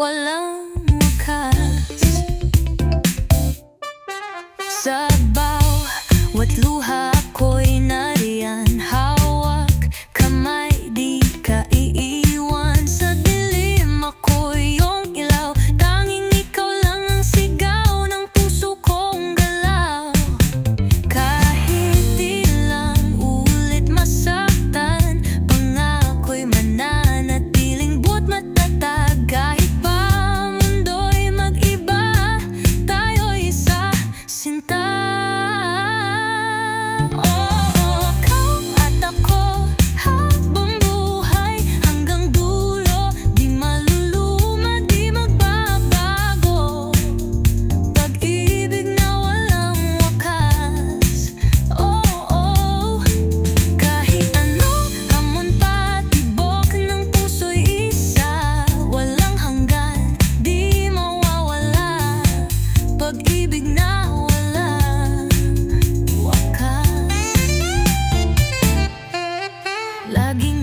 我冷 pag-ibig na wala wakas Laging